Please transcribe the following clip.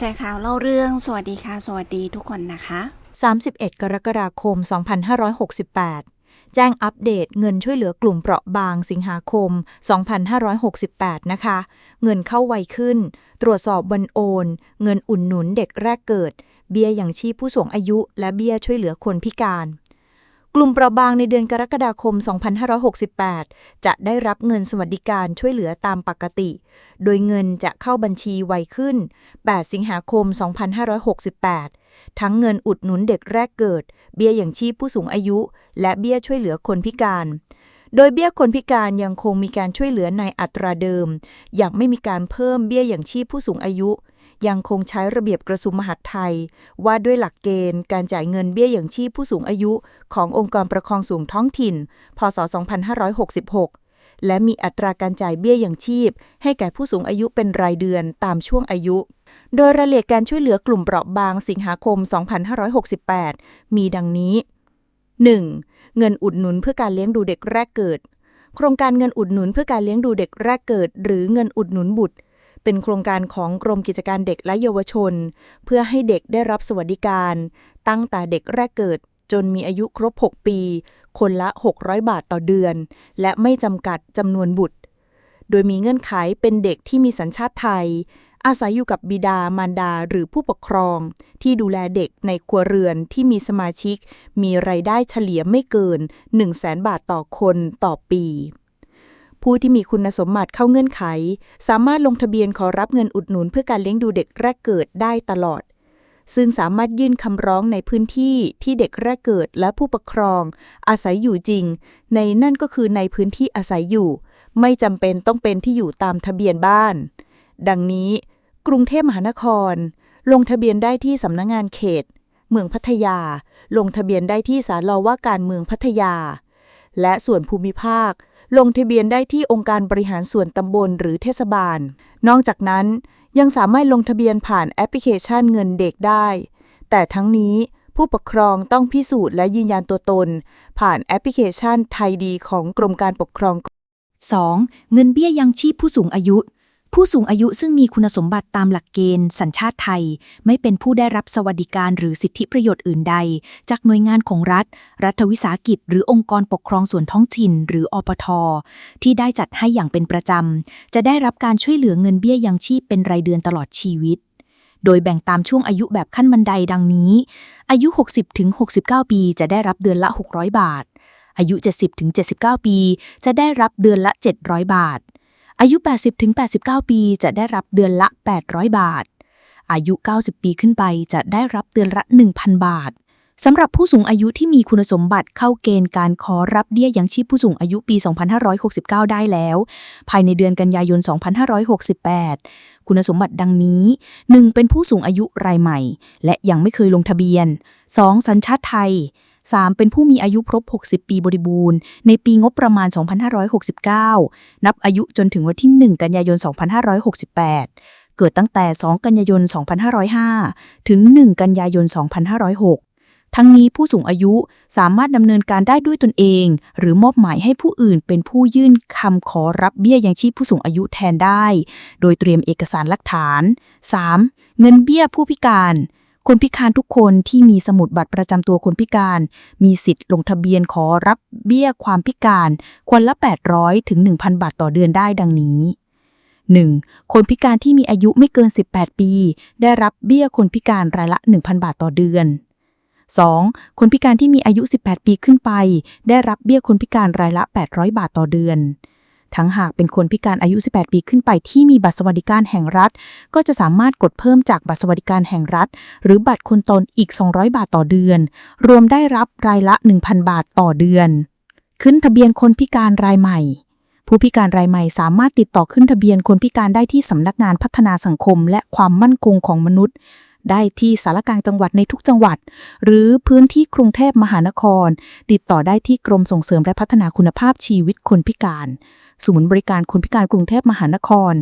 แชร์ข่าวเล่าเรื่องสวัสดีค่ะ สวัสดีทุกคนนะคะ 31 กรกฎาคม 2568 แจ้งอัปเดตเงินช่วยเหลือกลุ่มเปราะบางสิงหาคม 2568 นะคะ เงินเข้าไวขึ้น ตรวจสอบวันโอน เงินอุ่นหนุนเด็กแรกเกิด เบี้ยอย่างชีพผู้สูงอายุ และเบี้ยช่วยเหลือคนพิการ กลุ่มเปราะบางในเดือนกรกฎาคม 2568 จะได้รับเงินสวัสดิการช่วยเหลือตามปกติ โดยเงินจะเข้าบัญชีไวขึ้น 8 สิงหาคม 2568 ทั้งเงินอุดหนุนเด็กแรกเกิด เบี้ยอย่างชีพผู้สูงอายุ และเบี้ยช่วยเหลือคนพิการโดยเบี้ยคนพิการยังคงมีการช่วยเหลือในอัตราเดิม อย่างไม่มีการเพิ่มเบี้ยอย่างชีพผู้สูงอายุ ยังคงใช้ระเบียบกระทรวงมหาดไทย ว่าด้วยหลักเกณฑ์การจ่ายเงินเบี้ยอย่างชีพผู้สูงอายุ ขององค์กรประคองสูงท้องถิ่น พศ 2566 และมีอัตราการจ่ายเบี้ยอย่างชีพ ให้แก่ผู้สูงอายุเป็นรายเดือนตามช่วงอายุ โดยรายละเอียดการช่วยเหลือกลุ่มเปราะบางสิงหาคม 2568 มีดังนี้ 1. เงินอุดหนุนเพื่อการเลี้ยงดูเด็กแรกเกิด โครงการเงินอุดหนุนเพื่อการเลี้ยงดูเด็กแรกเกิด หรือเงินอุดหนุนบุตร เป็นโครงการของกรมกิจการเด็กและเยาวชน เพื่อให้เด็กได้รับสวัสดิการ ตั้งแต่เด็กแรกเกิดจนมีอายุครบ 6 ปี คนละ 600 บาทต่อเดือน และไม่จำกัดจำนวนบุตร โดยมีเงื่อนไขเป็นเด็กที่มีสัญชาติไทย อาศัยอยู่กับบิดามารดาหรือผู้ปกครอง ที่ดูแลเด็กในครัวเรือนที่มีสมาชิก มีไรายได้เฉลี่ยไม่เกิน 1 0 0 0 0แบาทต่อคนต่อปี ผู้ที่มีคุณสมบัติเข้าเงื่อนไข สามารถลงทะเบียนขอรับเงินอุดหนุนเพื่อการเลี้ยงดูเด็กแรกเกิดได้ตลอด ซึ่งสามารถยื่นคำร้องในพื้นที่ที่เด็กแรกเกิดและผู้ปกครอง อาศัยอยู่จริง ในนั่นก็คือในพื้นที่อาศัยอยู่ ไม่จำเป็นต้องเป็นที่อยู่ตามทะเบียนบ้าน ดังนี้ กรุงเทพมหานคร ลงทะเบียนได้ที่สำนักงงานเขต เมืองพัทยา ลงทะเบียนได้ที่ศาลว่าการเมืองพัทยาและส่วนภูมิภาค ลงทะเบียนได้ที่องค์การบริหารส่วนตำบลหรือเทศบาล นอกจากนั้นยังสามารถลงทะเบียนผ่านแอปพลิเคชันเงินเด็กได้ แต่ทั้งนี้ผู้ปกครองต้องพิสูจน์และยืนยันตัวตน ผ่านแอปพลิเคชันไทยดีของกรมการปกครอง 2. เงินเบี้ยยังชีพผู้สูงอายุ ผู้สูงอายุซึ่งมีคุณสมบัติตามหลักเกณฑ์ สัญชาติไทย ไม่เป็นผู้ได้รับสวัสดิการหรือสิทธิประโยชน์อื่นใด จากหน่วยงานของรัฐ รัฐวิสาหกิจ หรือองค์กรปกครองส่วนท้องถิ่น หรืออปท ที่ได้จัดให้อย่างเป็นประจำ จะได้รับการช่วยเหลือเงินเบี้ยยังชีพเป็นรายเดือนตลอดชีวิต โดยแบ่งตามช่วงอายุแบบขั้นบันไดดังนี้ อายุ 60-69 ปีจะได้รับเดือนละ 600 บาท อายุ 70-79 ปี จะได้รับเดือนละ 700 บาท อายุ 80-89 ปีจะได้รับเดือนละ 800 บาท อายุ 90 ปีขึ้นไปจะได้รับเดือนละ 1,000 บาทสำหรับผู้สูงอายุที่มีคุณสมบัติเข้าเกณฑ์การขอรับเบี้ยยังชีพผู้สูงอายุปี 2569 ได้แล้ว ภายในเดือนกันยายน 2568 คุณสมบัติดังนี้ 1. เป็นผู้สูงอายุรายใหม่ และยังไม่เคยลงทะเบียน 2. สัญชาติไทย 3. เป็นผู้มีอายุครบ 60 ปีบริบูรณ์ ในปีงบประมาณ 2569 นับอายุจนถึงวันที่ 1 กันยายน 2568 เกิดตั้งแต่ 2 กันยายน 2505 ถึง 1 กันยายน 2506ทั้งนี้ผู้สูงอายุสามารถดำเนินการได้ด้วยตนเอง หรือมอบหมายให้ผู้อื่นเป็นผู้ยื่นคำขอรับเบี้ยยังชีพผู้สูงอายุแทนได้ โดยเตรียมเอกสารหลักฐาน 3. เงินเบี้ยผู้พิการ คนพิการทุกคนที่มีสมุดบัตรประจำตัวคนพิการ มีสิทธิ์ลงทะเบียนขอรับเบี้ยความพิการ คนละ 800 ถึง 1,000 บาทต่อเดือนได้ดังนี้ 1. คนพิการที่มีอายุไม่เกิน 18 ปี ได้รับเบี้ยคนพิการรายละ 1,000 บาทต่อเดือน 2. คนพิการที่มีอายุ 18 ปีขึ้นไป ได้รับเบี้ยคนพิการรายละ 800 บาทต่อเดือน ทั้งหากเป็นคนพิการอายุ 18 ปีขึ้นไปที่มีบัตรสวัสดิการแห่งรัฐ ก็จะสามารถกดเพิ่มจากบัตรสวัสดิการแห่งรัฐ หรือบัตรคนตนอีก 200 บาทต่อเดือน รวมได้รับรายละ 1,000 บาทต่อเดือน ขึ้นทะเบียนคนพิการรายใหม่ ผู้พิการรายใหม่สามารถติดต่อขึ้นทะเบียนคนพิการได้ที่สำนักงานพัฒนาสังคม และความมั่นคงของมนุษย์ได้ที่สารกลางจังหวัดในทุกจังหวัด หรือพื้นที่กรุงเทพมหานคร ติดต่อได้ที่กรมส่งเสริมและพัฒนาคุณภาพชีวิตคนพิการ ศูนย์บริการคนพิการกรุงเทพมหานคร